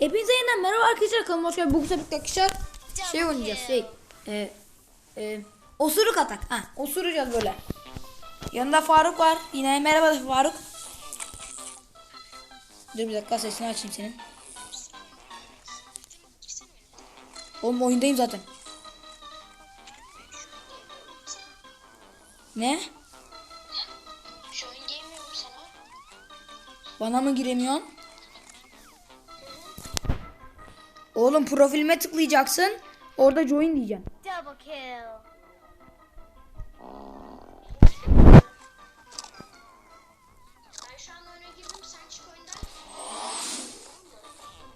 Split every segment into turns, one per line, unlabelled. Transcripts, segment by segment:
Hepinize yeniden merhaba arkadaşlar kanalıma hoş geldiniz. Bugün tabii arkadaşlar şey oynayacağız şey. E, e, osuruk atak. Ha, osuracağız böyle. Yanında Faruk var. Yine merhaba Faruk. Dur bir dakika sesini açayım senin. Oğlum oyundayım zaten. Ne? Bana mı giremiyorsun? Oğlum profilime tıklayacaksın. Orada join diyeceksin.
Double kill.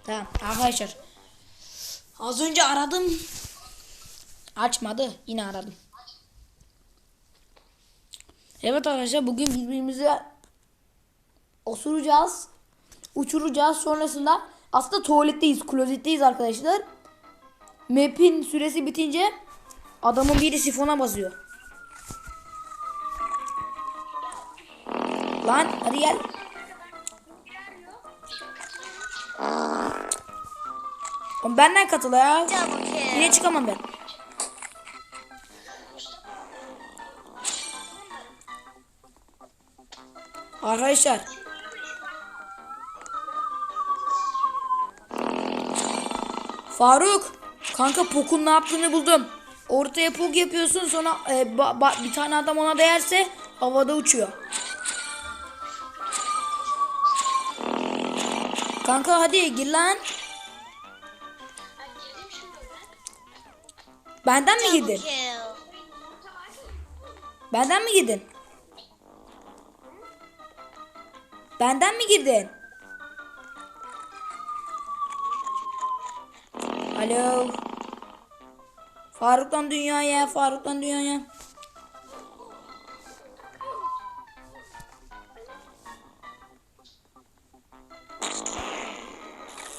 Tamam arkadaşlar. Az önce aradım. Açmadı. Yine aradım. Evet arkadaşlar bugün birbirimize osuracağız. Uçuracağız. Sonrasında aslında tuvaletteyiz. Klozetteyiz arkadaşlar. Map'in süresi bitince adamın biri sifona basıyor. Lan hadi gel. Oğlum benden katıl ya. Yine çıkamam ben. Arkadaşlar. Faruk. Kanka Pok'un ne yaptığını buldum. Ortaya Pok yapıyorsun sonra e, ba- ba- bir tane adam ona değerse havada uçuyor. Kanka hadi gir lan. Benden mi
kill.
Benden mi girdin? Benden mi girdin? Alo. Faruk'tan dünyaya, Faruk'tan dünyaya.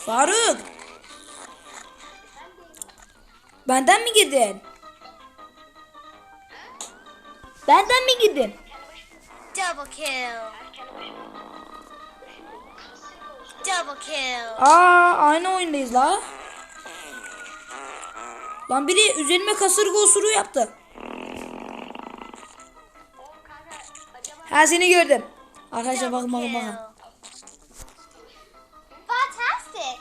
Faruk. Benden mi girdin? Benden mi girdin?
Double kill. Double kill.
Aa aynı oyundayız la. Lan biri üzerime kasırga osuru yaptı. Ha seni gördüm. Arkadaşlar bakın bakın bakın.
Fantastic.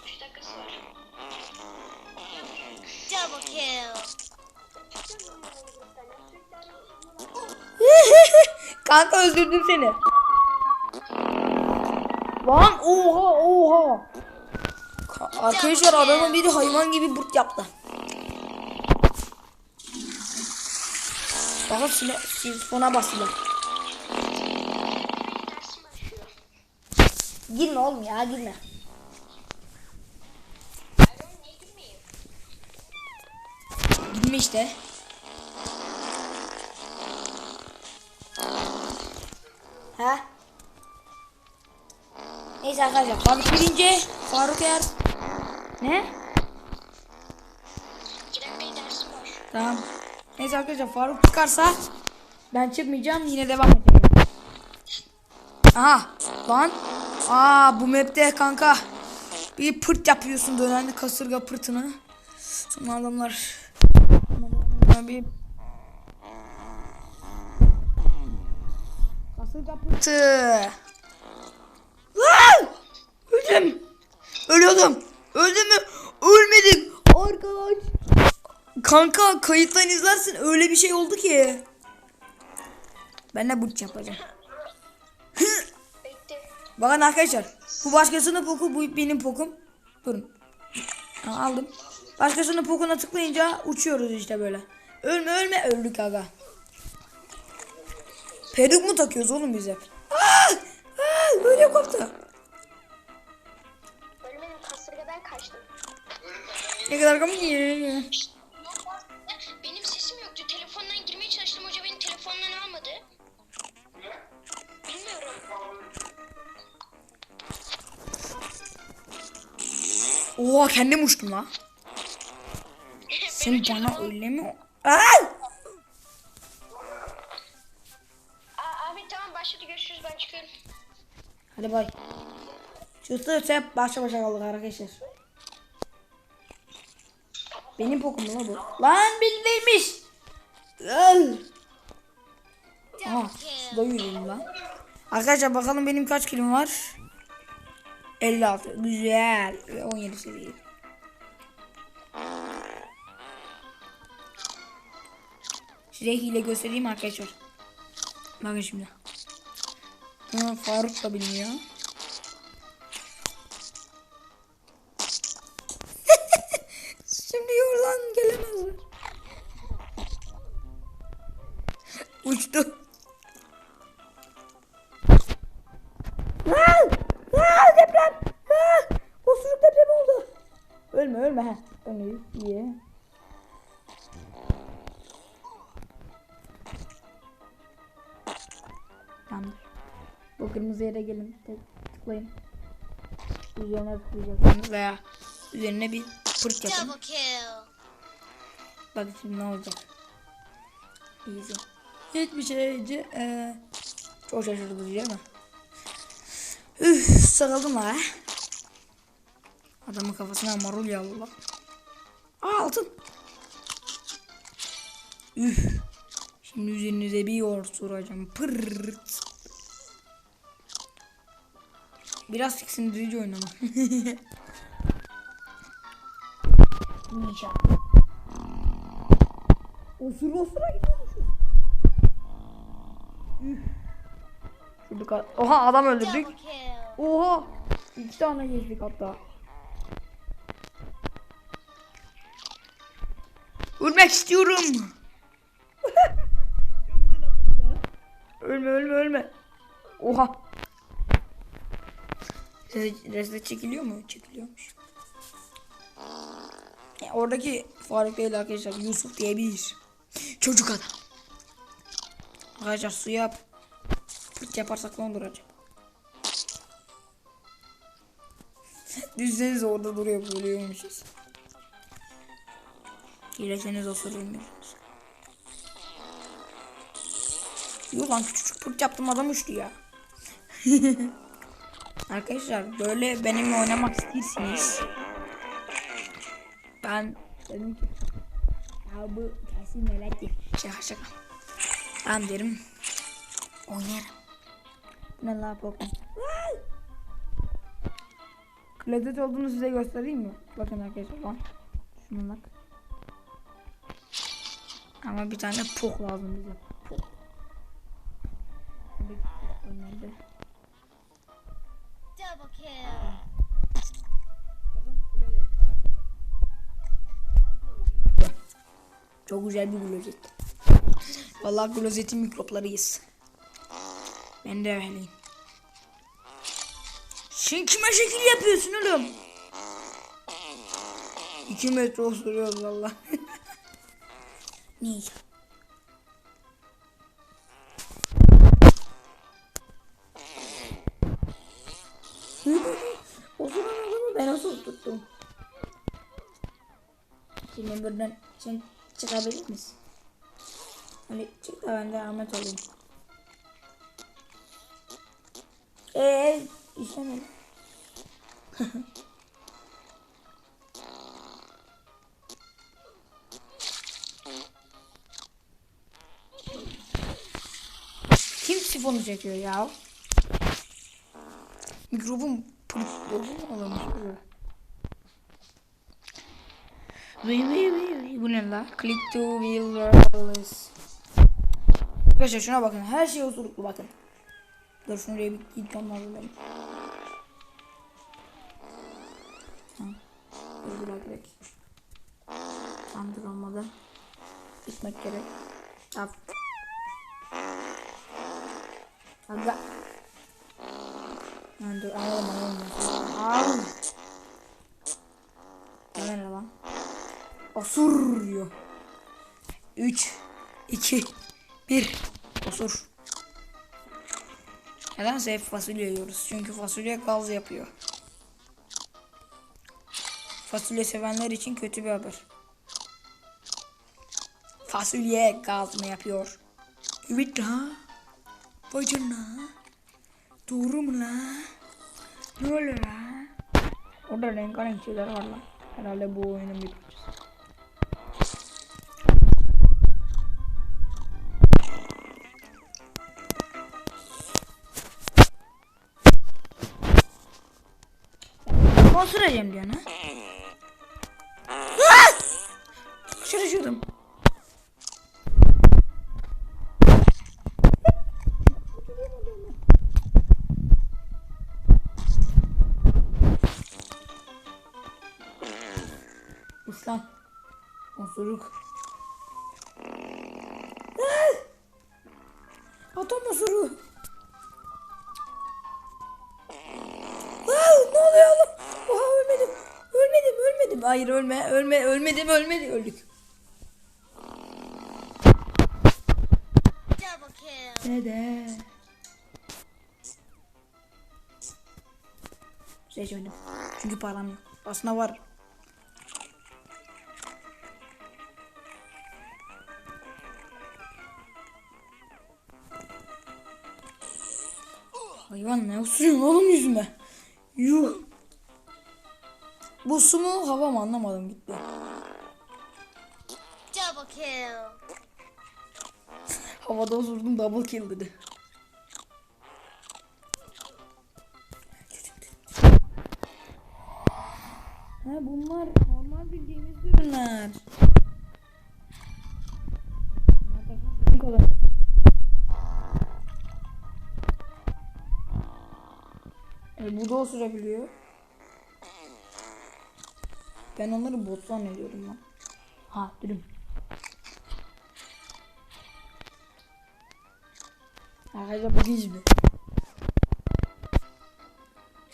Double kill.
Kanka öldürdüm seni. Lan oha oha. Ka- Arkadaşlar adamın biri hayvan gibi burt yaptı. Bakın sile, silfona bastılar. Girme oğlum ya girme. Girme işte. Ha? Neyse arkadaşlar Faruk birinci Faruk eğer Ne? Tamam. Neyse arkadaşlar Faruk çıkarsa ben çıkmayacağım yine devam edeceğim. Aha lan. Aa bu map'te kanka bir pırt yapıyorsun dönen kasırga pırtını. Sonra adamlar bir kasırga pırtı. Lan! Öldüm. Ölüyordum. Öldüm mü? Ölmedim. Arkadaş. Kanka kayıttan izlersin öyle bir şey oldu ki. Ben de burç yapacağım. Bakın arkadaşlar. Bu başkasının poku bu benim pokum. Durun. Ha, aldım. Başkasının pokuna tıklayınca uçuyoruz işte böyle. Ölme ölme öldük aga. Peruk mu takıyoruz oğlum biz hep? Aa! Aa! Böyle koptu.
Ölmedim kasırgadan kaçtım.
Ne kadar komik. Oha kendim uçtum la. Sen bana öyle mi? Aa!
Ahmet tamam başladı. Görüşürüz. Ben çıkıyorum.
Hadi bay. Çıktı hep başa başa kaldık arkadaşlar. Benim pokum la bu? Lan bildiymiş. Aha, suda yürüyorum lan. Arkadaşlar bakalım benim kaç kilom var? 56. Güzel. Ve 17 seviye. Size hile göstereyim arkadaşlar. Bakın şimdi. Ha, Faruk da bilmiyor. Ölme ölme ha. Ölme iyi. Bu kırmızı yere gelin. Tıklayın. Üzerine tıklayacaksınız veya üzerine bir pırt yapın. Bak şimdi ne olacak. Easy. Hiçbir şeyci eee çok şaşırtıcı değil mi? Üf sıkıldım ha. Adamın kafasına marul yağlı. Aa altın. Üf. Şimdi üzerinize bir yoğurt soracağım. Pırrt. Biraz tiksindirici oynama. Ninja. Osura osura gidiyormuşuz. Üf. Şurada Oha adam öldürdük. Oha. İki tane geçtik hatta. Ölmek istiyorum. Ölme ölme ölme. Oha. Reset çekiliyor mu? Çekiliyormuş. Ya oradaki Faruk değil arkadaşlar. Yusuf diye çocuk adam. Arkadaşlar suya pırt yaparsak ne olur acaba? Düşseniz orada duruyor buluyormuşuz. Gireseniz osuruyormuşuz. Yok lan küçücük pırt yaptım adam uçtu ya. Arkadaşlar böyle benimle oynamak istiyorsanız ben dedim ki ya kesin melek. Şaka şaka. Ben derim oynarım. Ne la Pokemon? Klozet olduğunu size göstereyim mi? Bakın arkadaşlar. Şuna bak. Ama bir tane pok lazım bize. Pok. Önemli.
Double kill.
Çok güzel bir klozet. Vallahi klozetin mikroplarıyız. Ben de öyleyim. Sen kime şekil yapıyorsun oğlum? 2 metre osuruyoruz valla. Niye? Osuran adamı ben nasıl tuttum? Şimdi buradan sen çıkabilir misin? Hani çık da ben de Ahmet olayım. Eee işlemedi. Kim sifonu çekiyor ya? Mikrofon pırtlıyor böyle? Vıy vıy vıy vıy. Bu ne la? Click to wireless. Arkadaşlar şuna bakın. Her şey osuruklu bakın. Dur şuraya bir gideceğim hazırlayayım. Dur bir dakika. Tamamdır olmadı. Gitmek gerek. Al. Aga. Lan dur alalım alalım. Al. Ne lan? Osur diyor. 3 2 1 Osur. Nedense hep fasulye yiyoruz. Çünkü fasulye gaz yapıyor. Fasulye sevenler için kötü bir haber. Fasulye gaz mı yapıyor? Evet la. Bacım la. Doğru mu la? Ne oluyor la? Orada rengarenk şeyler var lan. Herhalde bu oyunun bir parçası. Kontrol edeyim diyor? Atom osuru. Wow, ne oluyor oğlum? Oha ölmedim. Ölmedim, ölmedim. Hayır ölme, ölme, ölmedim, ölmedi, öldük. Dede. Seçmedim. Çünkü param yok. Aslında var. Osuruyorsun oğlum yüzüme? Yuh. Bu su mu hava mı anlamadım gitti.
Double kill.
Havada osurdum double kill dedi. Bu da osurabiliyor. Ben onları bot zannediyorum lan. Ha dürüm. Arkadaşlar bugün izle.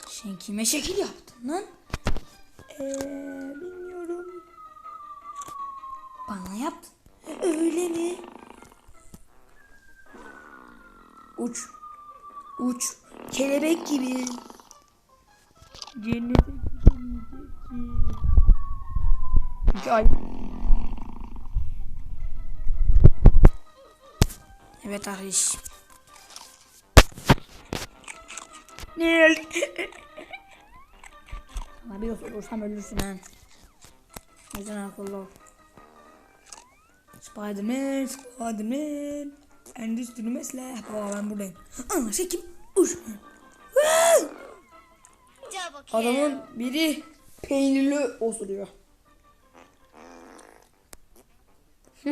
Sen kime şekil yaptın lan? Eee bilmiyorum. Bana yaptın. Öyle mi? Uç. Uç. Kelebek gibi. Cennete gidemeyecek ki. Çünkü ay- Evet. Ne öldü? Sana bir osurursam ölürsün ha. O yüzden akıllı ol. Spiderman, Spiderman. Endüstri mesleği. Aa ben buradayım. Aa şey kim? Uş. Adamın biri peynirli osuruyor.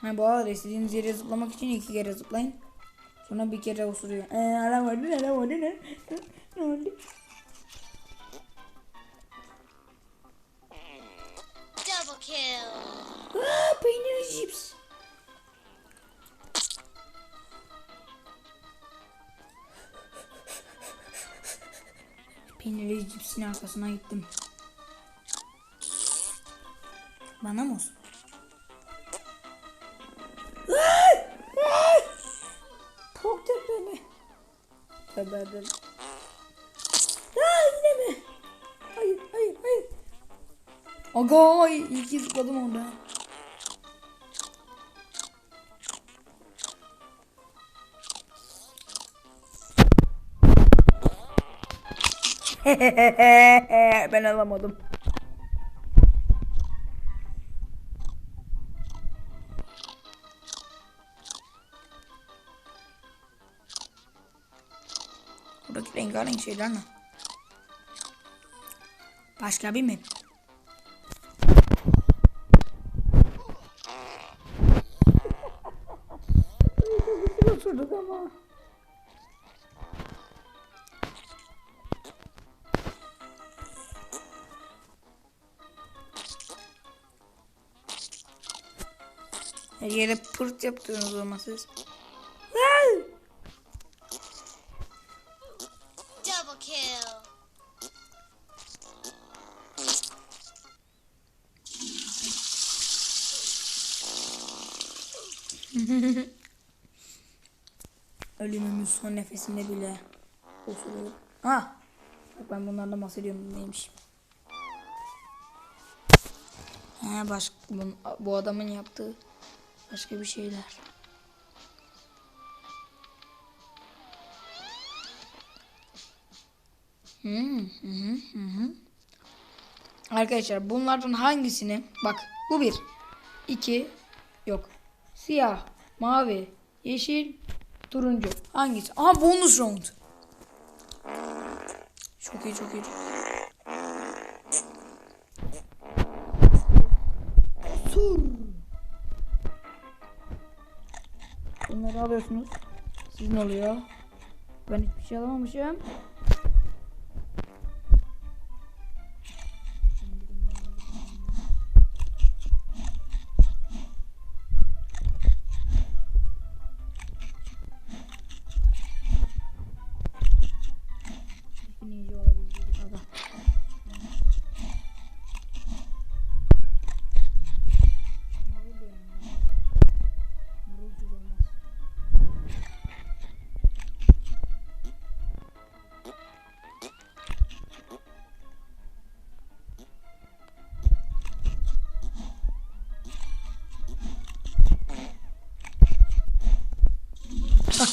ha bu arada istediğiniz yere zıplamak için iki kere zıplayın. Sonra bir kere osuruyor. Eee öldü adam öldü ne? Ne oldu? Peynirli cipsin arkasına gittim. Bana mı olsun? Çok tepeme. Tövbe ederim. Aa, yine mi? Hayır, hayır, hayır. Aga iyi ki zıpladım orada. ben alamadım. Buradaki rengarenk şeyler ne? Başka bir mi? Oturduk ama. Yere pırt yaptınız ama siz.
Double kill.
Ölümümün son nefesinde bile osuruyor. Ha! Bak ben bunlardan bahsediyorum neymiş. He baş, bu, bu adamın yaptığı başka bir şeyler. Hmm, hı hı. Arkadaşlar bunlardan hangisini bak bu bir iki yok siyah mavi yeşil Turuncu. Hangisi? Aha bonus round. Çok iyi çok iyi. Sur. Alıyorsunuz. Sizin oluyor. Ben hiçbir şey alamamışım.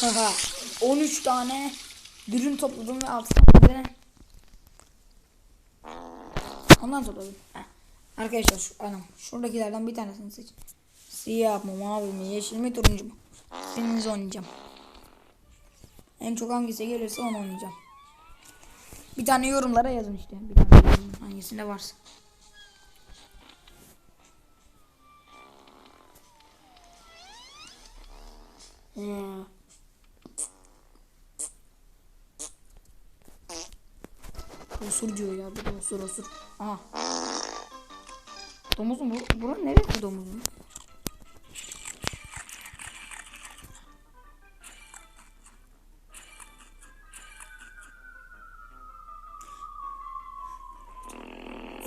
Hahaha. 13 tane dürüm topladım ve 6 tane Ondan topladım. Heh. Arkadaşlar şu anam şuradakilerden bir tanesini seç. Siyah mı, mavi mi, yeşil mi, turuncu mu? Birinizi oynayacağım. En çok hangisi gelirse onu oynayacağım. Bir tane yorumlara yazın işte. Bir tane yorum hangisinde varsa. Hmm. Osur diyor ya bir osur osur. Aha. Domuz mu? Bu, bura neresi domuzun?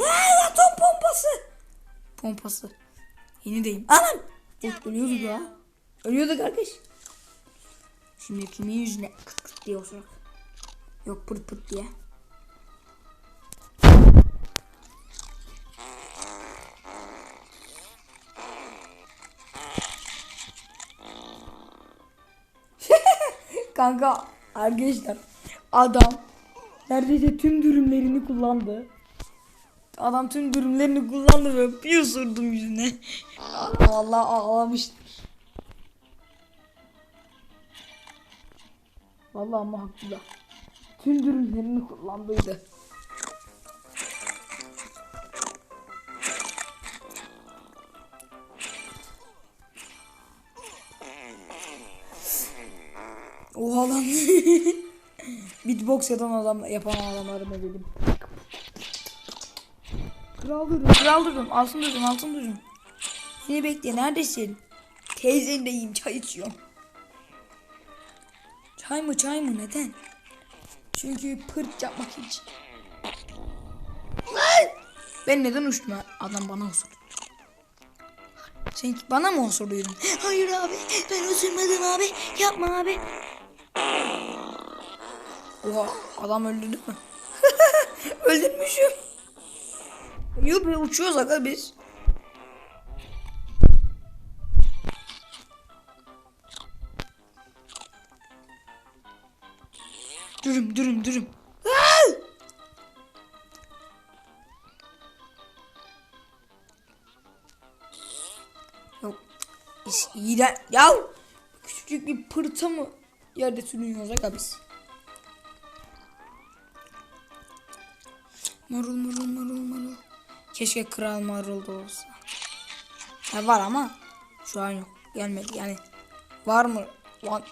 Aa, atom pompası. Yeni deyim. Anam. Of, ölüyorduk ya. Ölüyorduk kardeş. Şimdi kimin yüzüne kıt kıt diye osurak. Yok pırt pırt diye. Kanka arkadaşlar adam neredeyse tüm dürümlerini kullandı. Adam tüm dürümlerini kullandı ve bir ısırdım yüzüne. Vallahi ağlamıştır. Vallahi ama haklı. Tüm dürümlerini kullandıydı. Oha lan. Beatbox yapan adam yapan adamları mı dedim. Kral durum, kral durum, altın durum, altın durum. Seni bekle, neredesin? Teyzendeyim, çay içiyorum. Çay mı, çay mı, neden? Çünkü pırt yapmak için. Lan! Ben neden uçtum? Adam bana osurdu. Sen bana mı osurdun? Hayır abi, ben osurmadım abi. Yapma abi. Oha, adam öldürdü mü? Öldürmüşüm. Yok be uçuyoruz aga biz. Dürüm dürüm dürüm. Yok. İğren. Ya küçücük bir pırta mı yerde sürünüyoruz aga biz. Marul marul marul marul. Keşke kral marul da olsa. Ya var ama şu an yok. Gelmedi yani. Var mı? Lan.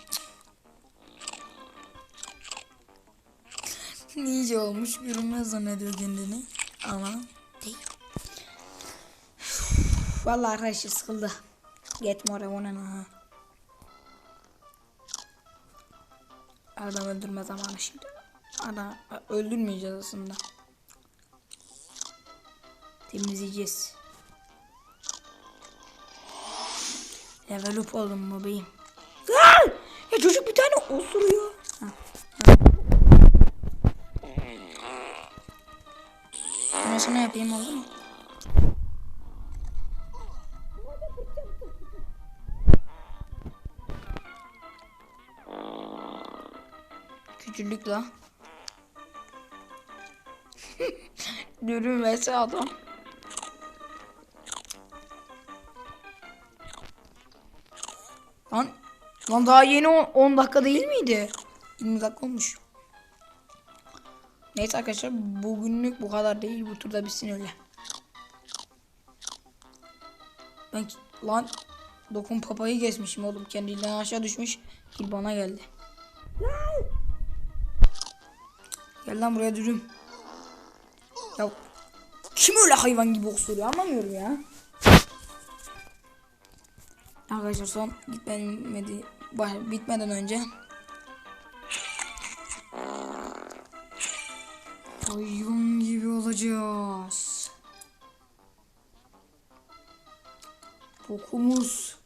Nice olmuş. Görünmez zannediyor kendini. Ama değil. Vallahi arkadaşlar sıkıldı. Get more ona ha. Adam öldürme zamanı şimdi. Adam öldürmeyeceğiz aslında. Temizleyeceğiz. Level up oldum bebeğim. Aa! Ya çocuk bir tane osuruyor. Ha. Ne yapayım oldu mu? Küçücük la. Yürümesi adam. Lan Lan daha yeni 10 dakika değil miydi? 20 dakika olmuş. Neyse arkadaşlar bugünlük bu kadar değil. Bu turda bitsin öyle. Ben lan dokun papayı kesmişim oğlum. Kendinden aşağı düşmüş. Kil bana geldi. Gel lan buraya dürüm. Ya kim öyle hayvan gibi osuruyor anlamıyorum ya. Arkadaşlar son gitmedi bitmeden önce hayvan gibi olacağız. Kokumuz.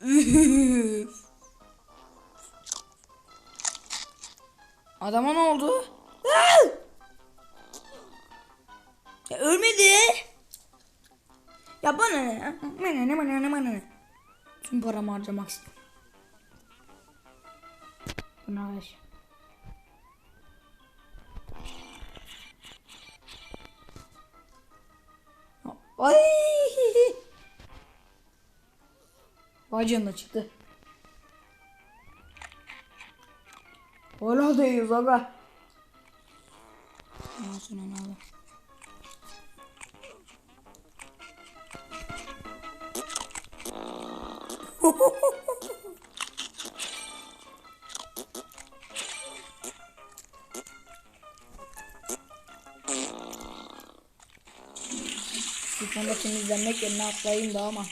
Ya bana ne? Bana ne bana ne bana ne? Tüm paramı harcamak istiyorum. Buna ver. Ay! Vay canına çıktı. Hala değiliz aga. Ağzına ne alalım. De temizlenmek yerine atlayayım da ama.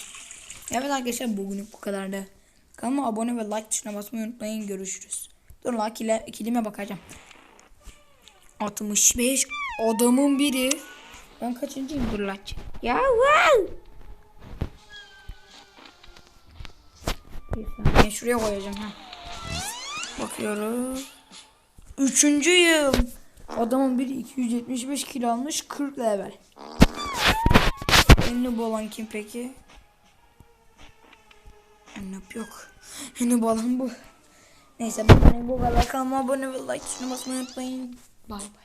Evet arkadaşlar bugünlük bu kadardı. Kanalıma abone ve like tuşuna basmayı unutmayın. Görüşürüz. Dur lan ikile, ikilime bakacağım. 65 adamın biri. Ben kaçıncıyım dur lan. Ya wow. Bir şuraya koyacağım ha. Bakıyoruz. Üçüncüyüm. Adamın biri 275 kilo almış 40 level. Ünlü olan kim peki? Ünlü yok. Ünlü olan bu. Neyse bu kadar. Kanalıma abone ve like tuşuna basmayı unutmayın. Bay bay.